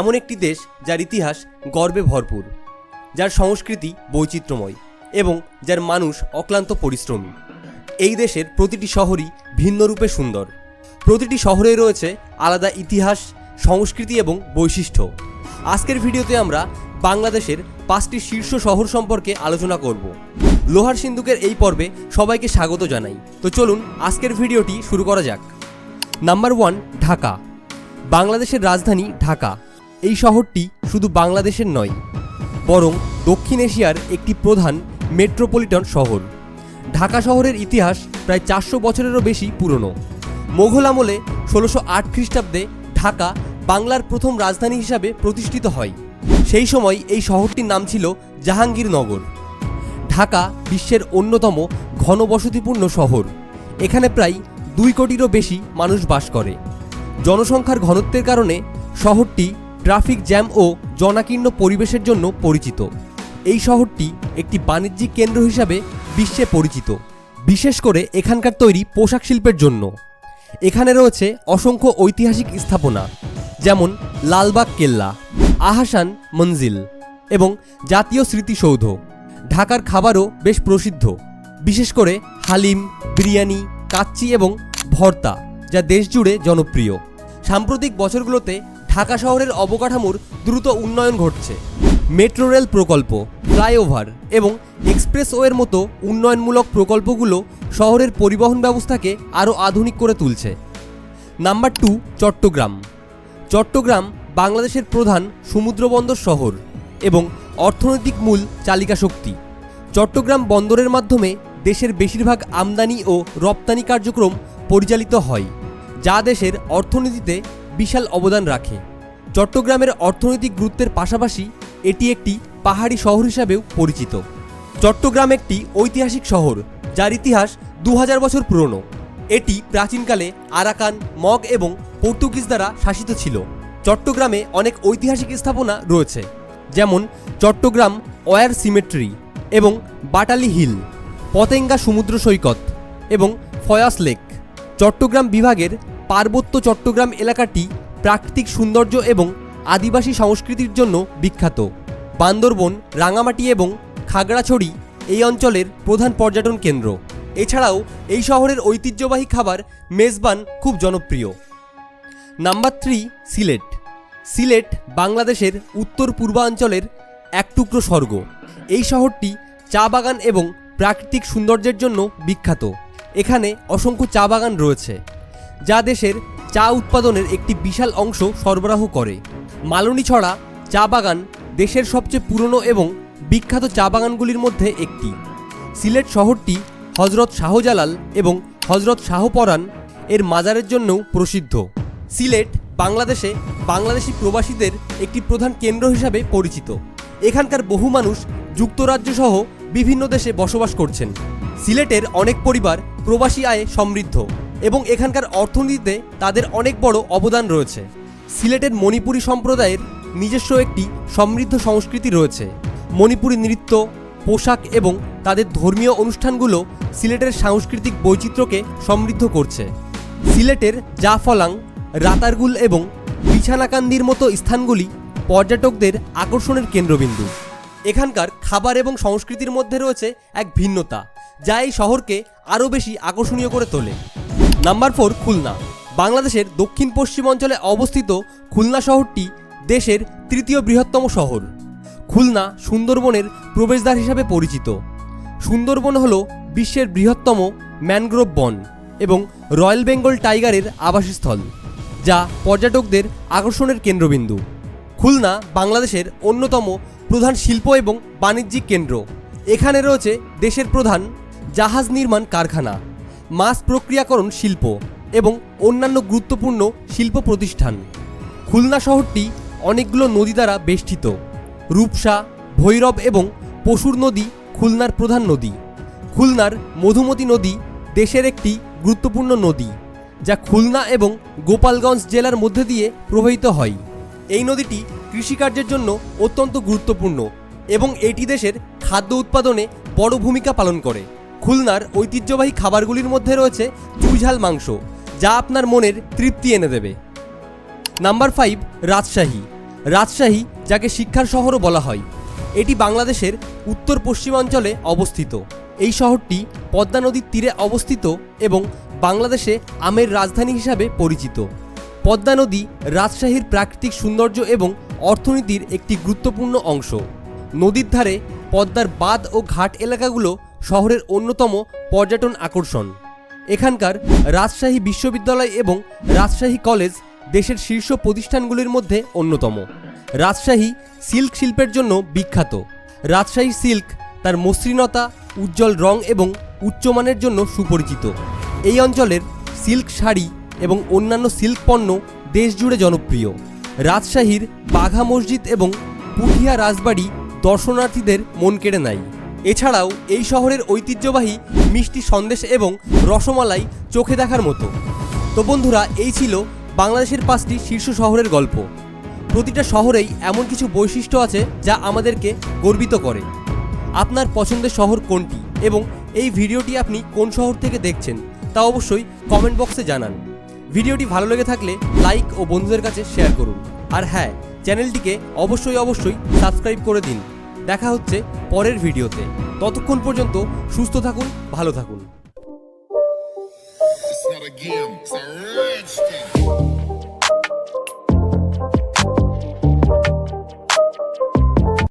এমন একটি দেশ যার ইতিহাস গর্বে ভরপুর, যার সংস্কৃতি বৈচিত্র্যময় এবং যার মানুষ অক্লান্ত পরিশ্রমী। এই দেশের প্রতিটি শহরই ভিন্ন রূপে সুন্দর। প্রতিটি শহরে রয়েছে আলাদা ইতিহাস, সংস্কৃতি এবং বৈশিষ্ট্য। আজকের ভিডিওতে আমরা বাংলাদেশের পাঁচটি শীর্ষ শহর সম্পর্কে আলোচনা করব। লোহার সিন্ধুকের এই পর্বে সবাইকে স্বাগত জানাই। তো চলুন আজকের ভিডিওটি শুরু করা যাক। Number one, Dhaka. বাংলাদেশের রাজধানী ঢাকা। এই শহরটি শুধু বাংলাদেশের নয়, বরং দক্ষিণ এশিয়ার একটি প্রধান মেট্রোপলিটন শহর। ঢাকা শহরের ইতিহাস প্রায় চারশো বছরেরও বেশি পুরনো। মোঘল আমলে ষোলোশো আট খ্রিস্টাব্দে ঢাকা বাংলার প্রথম রাজধানী হিসাবে প্রতিষ্ঠিত হয়। সেই সময় এই শহরটির নাম ছিল জাহাঙ্গীরনগর। ঢাকা বিশ্বের অন্যতম ঘনবসতিপূর্ণ শহর। এখানে প্রায় দুই কোটিরও বেশি মানুষ বাস করে। জনসংখ্যার ঘনত্বের কারণে শহরটি ট্রাফিক জ্যাম ও জনাকীর্ণ পরিবেশের জন্য পরিচিত। এই শহরটি একটি বাণিজ্যিক কেন্দ্র হিসাবে বিশ্বে পরিচিত, বিশেষ করে এখানকার তৈরি পোশাক শিল্পের জন্য। এখানে রয়েছে অসংখ্য ঐতিহাসিক স্থাপনা, যেমন লালবাগ কেল্লা, আহাসান মঞ্জিল এবং জাতীয় স্মৃতিসৌধ। ঢাকার খাবারও বেশ প্রসিদ্ধ, বিশেষ করে হালিম, বিরিয়ানি, কাচ্চি এবং ভর্তা, যা দেশ জুড়ে জনপ্রিয়। সাম্প্রতিক বছরগুলোতে ঢাকা শহরের অবকাঠামোর দ্রুত উন্নয়ন ঘটছে। মেট্রো রেল প্রকল্প, ফ্লাইওভার এবং এক্সপ্রেসওয়ের মতো উন্নয়নমূলক প্রকল্পগুলো শহরের পরিবহন ব্যবস্থাকে আরও আধুনিক করে তুলছে। Number two, Chittagong. চট্টগ্রাম বাংলাদেশের প্রধান সমুদ্রবন্দর শহর এবং অর্থনৈতিক মূল চালিকা শক্তি। চট্টগ্রাম বন্দরের মাধ্যমে দেশের বেশিরভাগ আমদানি ও রপ্তানি কার্যক্রম পরিচালিত হয়, যা দেশের অর্থনীতিতে বিশাল অবদান রাখে। চট্টগ্রামের অর্থনৈতিক গুরুত্বের পাশাপাশি এটি একটি পাহাড়ি শহর হিসাবেও পরিচিত। চট্টগ্রাম একটি ঐতিহাসিক শহর, যার ইতিহাস দু হাজার বছর পুরনো। এটি প্রাচীনকালে আরাকান, মগ এবং পর্তুগিজ দ্বারা শাসিত ছিল। চট্টগ্রামে অনেক ঐতিহাসিক স্থাপনা রয়েছে, যেমন চট্টগ্রাম ওয়ার সিমেট্রি এবং বাটালি হিল, পতেঙ্গা সমুদ্র সৈকত এবং ফয়াস লেক। চট্টগ্রাম বিভাগের পার্বত্য চট্টগ্রাম এলাকাটি প্রাকৃতিক সৌন্দর্য এবং আদিবাসী সংস্কৃতির জন্য বিখ্যাত। বান্দরবন, রাঙামাটি এবং খাগড়াছড়ি এই অঞ্চলের প্রধান পর্যটন কেন্দ্র। এছাড়াও এই শহরের ঐতিহ্যবাহী খাবার মেজবান খুব জনপ্রিয়। Number three, Sylhet. সিলেট বাংলাদেশের উত্তর পূর্বাঞ্চলের এক টুকরো স্বর্গ। এই শহরটি চা বাগান এবং প্রাকৃতিক সৌন্দর্যের জন্য বিখ্যাত। এখানে অসংখ্য চা বাগান রয়েছে। যা দেশের চা উৎপাদনের একটি বিশাল অংশ সরবরাহ করে। মালনীছড়া চা বাগান দেশের সবচেয়ে পুরনো এবং বিখ্যাত চা বাগানগুলির মধ্যে একটি। সিলেট শহরটি হজরত শাহজালাল এবং হজরত শাহপরান এর মাজারের জন্যও প্রসিদ্ধ। সিলেট বাংলাদেশে বাংলাদেশি প্রবাসীদের একটি প্রধান কেন্দ্র হিসাবে পরিচিত। এখানকার বহু মানুষ যুক্তরাজ্য সহ বিভিন্ন দেশে বসবাস করছেন। সিলেটের অনেক পরিবার প্রবাসী আয়ে সমৃদ্ধ। এবং এখানকার অর্থনীতিতে তাদের অনেক বড় অবদান রয়েছে। সিলেটের মণিপুরী সম্প্রদায়ের নিজস্ব একটি সমৃদ্ধ সংস্কৃতি রয়েছে। মণিপুরী নৃত্য, পোশাক এবং তাদের ধর্মীয় অনুষ্ঠানগুলো সিলেটের সাংস্কৃতিক বৈচিত্র্যকে সমৃদ্ধ করছে। সিলেটের জাফলাং, রাতারগুল এবং বিছানাকান্দির মতো স্থানগুলি পর্যটকদের আকর্ষণের কেন্দ্রবিন্দু। এখানকার খাবার এবং সংস্কৃতির মধ্যে রয়েছে এক ভিন্নতা, যা এই শহরকে আরও বেশি আকর্ষণীয় করে তোলে। Number four Khulna. বাংলাদেশের দক্ষিণ পশ্চিম অঞ্চলে অবস্থিত খুলনা শহরটি দেশের তৃতীয় বৃহত্তম শহর। খুলনা সুন্দরবনের প্রবেশদ্বার হিসাবে পরিচিত। সুন্দরবন হল বিশ্বের বৃহত্তম ম্যানগ্রোভ বন এবং রয়্যাল বেঙ্গল টাইগারের আবাসস্থল, যা পর্যটকদের আকর্ষণের কেন্দ্রবিন্দু। খুলনা বাংলাদেশের অন্যতম প্রধান শিল্প এবং বাণিজ্যিক কেন্দ্র। এখানে রয়েছে দেশের প্রধান জাহাজ নির্মাণ কারখানা। মাছ প্রক্রিয়াকরণ শিল্প এবং অন্যান্য গুরুত্বপূর্ণ শিল্প প্রতিষ্ঠান। খুলনা শহরটি অনেকগুলো নদী দ্বারা বেষ্টিত। রূপসা, ভৈরব এবং পশুর নদী খুলনার প্রধান নদী। খুলনার মধুমতি নদী দেশের একটি গুরুত্বপূর্ণ নদী, যা খুলনা এবং গোপালগঞ্জ জেলার মধ্যে দিয়ে প্রবাহিত হয়। এই নদীটি কৃষিকার্যের জন্য অত্যন্ত গুরুত্বপূর্ণ এবং এটি দেশের খাদ্য উৎপাদনে বড় ভূমিকা পালন করে। খুলনার ঐতিহ্যবাহী খাবারগুলির মধ্যে রয়েছে চুইঝাল মাংস, যা আপনার মনের তৃপ্তি এনে দেবে। Number five, Rajshahi. রাজশাহী, যাকে শিক্ষার শহরও বলা হয়। এটি বাংলাদেশের উত্তর পশ্চিমাঞ্চলে অবস্থিত। এই শহরটি পদ্মা নদীর তীরে অবস্থিত এবং বাংলাদেশে আমের রাজধানী হিসাবে পরিচিত। পদ্মা নদী রাজশাহীর প্রাকৃতিক সৌন্দর্য এবং অর্থনীতির একটি গুরুত্বপূর্ণ অংশ। নদীর ধারে পদ্মার বাঁধ ও ঘাট এলাকাগুলো শহরের অন্যতম পর্যটন আকর্ষণ। এখানকার রাজশাহী বিশ্ববিদ্যালয় এবং রাজশাহী কলেজ দেশের শীর্ষ প্রতিষ্ঠানগুলির মধ্যে অন্যতম। রাজশাহী সিল্ক শিল্পের জন্য বিখ্যাত। রাজশাহী সিল্ক তার মসৃণতা, উজ্জ্বল রং এবং উচ্চমানের জন্য সুপরিচিত। এই অঞ্চলের সিল্ক শাড়ি এবং অন্যান্য সিল্ক পণ্য দেশ জুড়ে জনপ্রিয়। রাজশাহীর বাঘা মসজিদ এবং পুঠিয়া রাজবাড়ি দর্শনার্থীদের মন কেড়ে নেয়। এছাড়াও এই শহরের ঐতিহ্যবাহী মিষ্টি সন্দেশ এবং রসমালাই চোখে দেখার মতো। তো বন্ধুরা, এই ছিল বাংলাদেশের পাঁচটি শীর্ষ শহরের গল্প। প্রতিটা শহরেই এমন কিছু বৈশিষ্ট্য আছে যা আমাদেরকে গর্বিত করে। আপনার পছন্দের শহর কোনটি এবং এই ভিডিওটি আপনি কোন শহর থেকে দেখছেন তা অবশ্যই কমেন্ট বক্সে জানান। ভিডিওটি ভালো লেগে থাকলে লাইক ও বন্ধুদের কাছে শেয়ার করুন। আর হ্যাঁ চ্যানেলটিকে অবশ্যই অবশ্যই সাবস্ক্রাইব করে দিন। দেখা হচ্ছে পরের ভিডিওতে। ততক্ষণ পর্যন্ত সুস্থ থাকুন ভালো থাকুন।